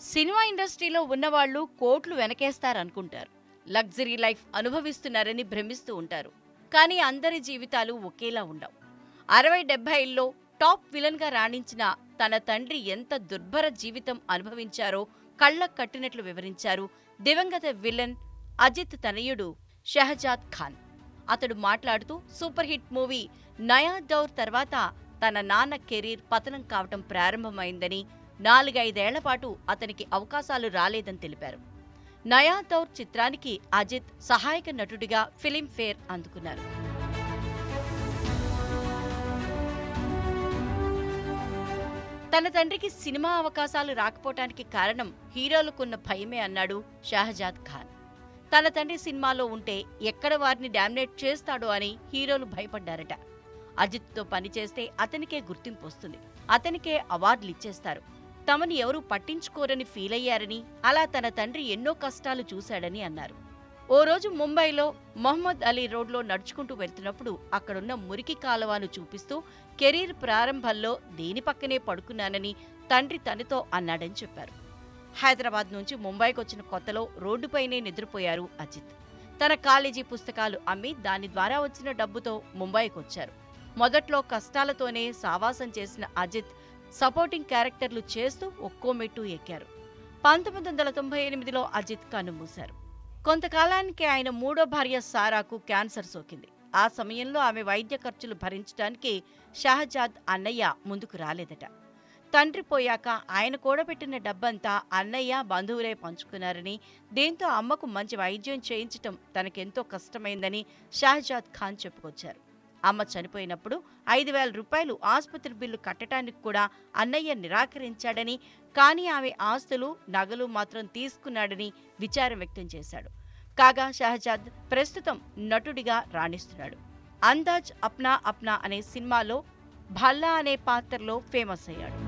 Cinema ఇండస్ట్రీలో ఉన్నవాళ్ళు కోట్లు వెనకేస్తారనుకుంటారు. లగ్జరీ లైఫ్ అనుభవిస్తున్నారని భ్రమిస్తూ ఉంటారు. కానీ అందరి జీవితాలు ఒకేలా ఉండవు. అరవై డెబ్బైల్లో టాప్ విలన్గా రాణించిన తన తండ్రి ఎంత దుర్భర జీవితం అనుభవించారో కళ్ళకు కట్టినట్లు వివరించారు దివంగత విలన్ అజిత్ తనయుడు షహజాద్ ఖాన్. అతడు మాట్లాడుతూ సూపర్ హిట్ మూవీ నయా దౌర్ తర్వాత తన నాన్న కెరీర్ పతనం కావటం ప్రారంభమైందని నాలుగైదేళ్ళ పాటు అతనికి అవకాశాలు రాలేదని తెలిపారు. నయా దౌర్ చిత్రానికి అజిత్ సహాయక నటుడిగా ఫిలింఫేర్ అందుకున్నారు. తన తండ్రికి సినిమా అవకాశాలు రాకపోవటానికి కారణం హీరోలకున్న భయమే అన్నాడు షహజాద్ ఖాన్. తన తండ్రి సినిమాలో ఉంటే ఎక్కడ వారిని డామినేట్ చేస్తాడో అని హీరోలు భయపడ్డారట. అజిత్తో పనిచేస్తే అతనికే గుర్తింపు వస్తుంది. అతనికే అవార్డులు ఇచ్చేస్తారు. తమని ఎవరూ పట్టించుకోరని ఫీల్ అయ్యారని అలా తన తండ్రి ఎన్నో కష్టాలు చూశాడని అన్నారు. ఓ రోజు ముంబైలో మొహమ్మద్ అలీ రోడ్లో నడుచుకుంటూ వెళ్తున్నప్పుడు అక్కడున్న మురికి కాలువాను చూపిస్తూ కెరీర్ ప్రారంభంలో దేని పక్కనే పడుకున్నానని తండ్రి తనతో అన్నాడని చెప్పారు. హైదరాబాద్ నుంచి ముంబైకి వచ్చిన కొత్తలో రోడ్డుపైనే నిద్రపోయారు అజిత్. తన కాలేజీ పుస్తకాలు అమ్మి దాని ద్వారా వచ్చిన డబ్బుతో ముంబైకి వచ్చారు మొదట్లో కష్టాలతోనే సావాసం చేసిన అజిత్ సపోర్టింగ్ క్యారెక్టర్లు చేస్తూ ఒక్కో మెట్టు ఎక్కారు. పంతొమ్మిది వందల తొంభై ఎనిమిదిలో అజిత్ కన్నుమూశారు కొంతకాలానికి ఆయన మూడో భార్య సారాకు క్యాన్సర్ సోకింది. ఆ సమయంలో ఆమె వైద్య ఖర్చులు భరించడానికి షహజాద్ అన్నయ్య ముందుకు రాలేదట. తండ్రి పోయాక ఆయన కూడబెట్టిన డబ్బంతా అన్నయ్య బంధువులే పంచుకున్నారని దీంతో అమ్మకు మంచి వైద్యం చేయించటం తనకెంతో కష్టమైందని షహజాద్ ఖాన్ చెప్పుకొచ్చారు. అమ్మ చనిపోయినప్పుడు ఐదు వేల రూపాయలు ఆసుపత్రి బిల్లు కట్టడానికి కూడా అన్నయ్య నిరాకరించాడని కానీ ఆమె ఆస్తులు నగలు మాత్రం తీసుకున్నాడని విచారం వ్యక్తం చేశాడు. కాగా షహజాద్ ప్రస్తుతం నటుడిగా రాణిస్తున్నాడు. అందాజ్ అప్నా అప్నా అనే సినిమాలో భల్లా అనే పాత్రలో ఫేమస్ అయ్యాడు.